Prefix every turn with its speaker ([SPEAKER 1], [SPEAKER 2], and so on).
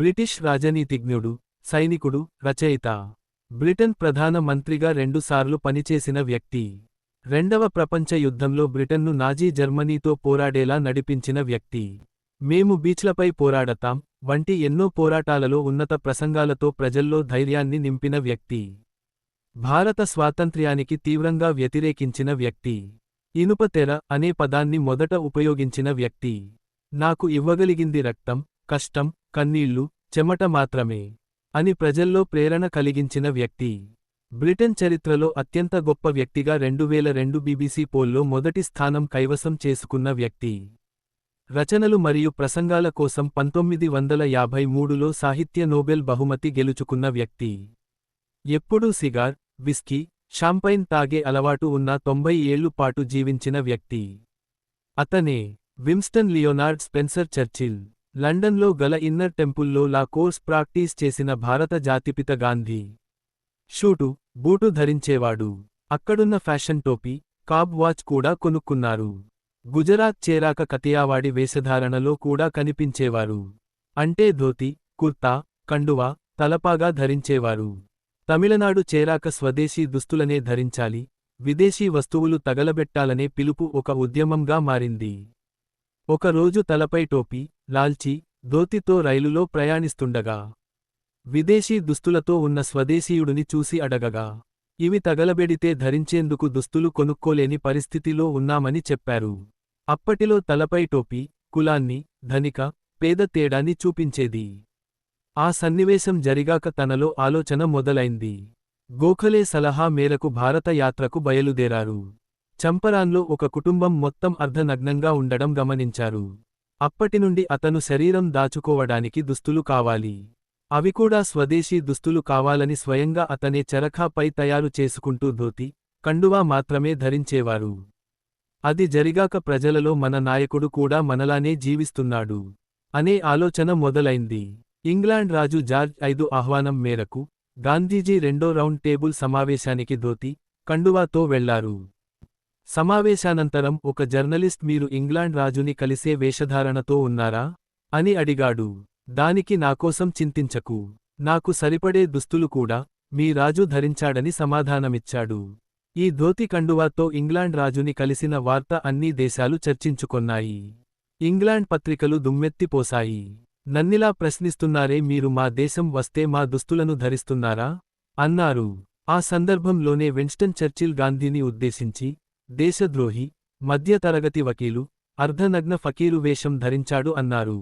[SPEAKER 1] British రాజనీతిజ్ఞుడు సైనికుడు రచయిత. Britain ప్రధాన మంత్రిగా రెండుసార్లు పనిచేసిన వ్యక్తి. రెండవ ప్రపంచ యుద్ధంలో బ్రిటన్ను నాజీ జర్మనీతో పోరాడేలా నడిపించిన వ్యక్తి. మేము బీచ్లపై పోరాడతాం వంటి ఎన్నో పోరాటాలలో ఉన్నత ప్రసంగాలతో ప్రజల్లో ధైర్యాన్ని నింపిన వ్యక్తి. భారత స్వాతంత్ర్యానికి తీవ్రంగా వ్యతిరేకించిన వ్యక్తి. ఇనుపతెర అనే పదాన్ని మొదట ఉపయోగించిన వ్యక్తి. నాకు ఇవ్వగలిగింది రక్తం కష్టం కన్నీళ్ళు చెమట మాత్రమే అని ప్రజల్లో ప్రేరణ కలిగించిన వ్యక్తి. బ్రిటన్ చరిత్రలో అత్యంత గొప్ప వ్యక్తిగా రెండువేల రెండు బీబీసీ పోల్లో మొదటి స్థానం కైవసం చేసుకున్న వ్యక్తి. రచనలు మరియు ప్రసంగాల కోసం పంతొమ్మిది వందల యాభై మూడులో సాహిత్య నోబెల్ బహుమతి గెలుచుకున్న వ్యక్తి. ఎప్పుడూ సిగార్ విస్కీ షాంపైన్ తాగే అలవాటు ఉన్న తొంభై ఏళ్ళు పాటు జీవించిన వ్యక్తి. అతనే విమ్స్టన్ లియోనార్డ్ స్పెన్సర్ చర్చిల్. లండన్లో గల ఇన్నర్ టెంపుల్లో లా కోర్స్ ప్రాక్టీస్ చేసిన భారత జాతిపిత గాంధీ. Shoot boot ధరించేవాడు. అక్కడున్న ఫ్యాషన్ టోపీ కాబ్ వాచ్ కూడా కొనుక్కున్నారు. గుజరాత్ చేరాక కతియావాడి వేషధారణలో కూడా కనిపించేవారు. అంటే ధోతి కుర్తా కండువా తలపాగా ధరించేవారు. తమిళనాడు చేరాక స్వదేశీ దుస్తులనే ధరించాలి విదేశీ వస్తువులు తగలబెట్టాలనే పిలుపు ఒక ఉద్యమంగా మారింది. ఒకరోజు తలపై టోపీ లాల్చీ ధోతితో రైలులో ప్రయాణిస్తుండగా విదేశీ దుస్తులతో ఉన్న స్వదేశీయుడిని చూసి అడగగా ఇవి తగలబెడితే ధరించేందుకు దుస్తులు కొనుక్కోలేని పరిస్థితిలో ఉన్నామని చెప్పారు. అప్పటిలో తలపై టోపీ కులాన్ని ధనిక పేద తేడాన్ని చూపించేది. ఆ సన్నివేశం జరిగాక తనలో ఆలోచన మొదలైంది. గోఖలే సలహా మేరకు భారత యాత్రకు బయలుదేరారు. చంపరాన్లో ఒక కుటుంబం మొత్తం అర్ధనగ్నంగా ఉండడం గమనించారు. అప్పటినుండి అతను శరీరం దాచుకోవడానికి దుస్తులు కావాలి. అవి కూడా స్వదేశీ దుస్తులు కావాలని స్వయంగా అతనే చరఖాపై తయారు చేసుకుంటూ ధోతి కండువా మాత్రమే ధరించేవారు. అది జరిగాక ప్రజలలో మన నాయకుడు కూడా మనలానే జీవిస్తున్నాడు. అనే ఆలోచన మొదలైంది. ఇంగ్లాండ్ రాజు జార్జ్ ఐదు ఆహ్వానం మేరకు గాంధీజీ రెండో రౌండ్ టేబుల్ సమావేశానికి ధోతి కండువాతో వెళ్ళారు. సమావేశానంతరం ఒక జర్నలిస్ట్ మీరు ఇంగ్లాండ్ రాజుని కలిసే వేషధారణతో ఉన్నారా? అని అడిగాడు. దానికి నాకోసం చింతించకు. నాకు సరిపడే దుస్తులు కూడా మీ రాజు ధరించాడని సమాధానమిచ్చాడు. ఈ ధోతి కండువాతో ఇంగ్లాండ్ రాజుని కలిసిన వార్త అన్ని దేశాలు చర్చించుకొన్నాయి. ఇంగ్లాండ్ పత్రికలు దుమ్మెత్తిపోసాయి నన్నిలా ప్రశ్నిస్తున్నారే మీరు మా దేశం వస్తే మా దుస్తులను ధరిస్తున్నారా? అన్నారు. ఆ సందర్భంలోనే విన్స్టన్ చర్చిల్ గాంధీని ఉద్దేశించి దేశద్రోహి మధ్యతరగతి వకీలు అర్ధనగ్న ఫకీరు వేషం ధరించాడు అన్నారు.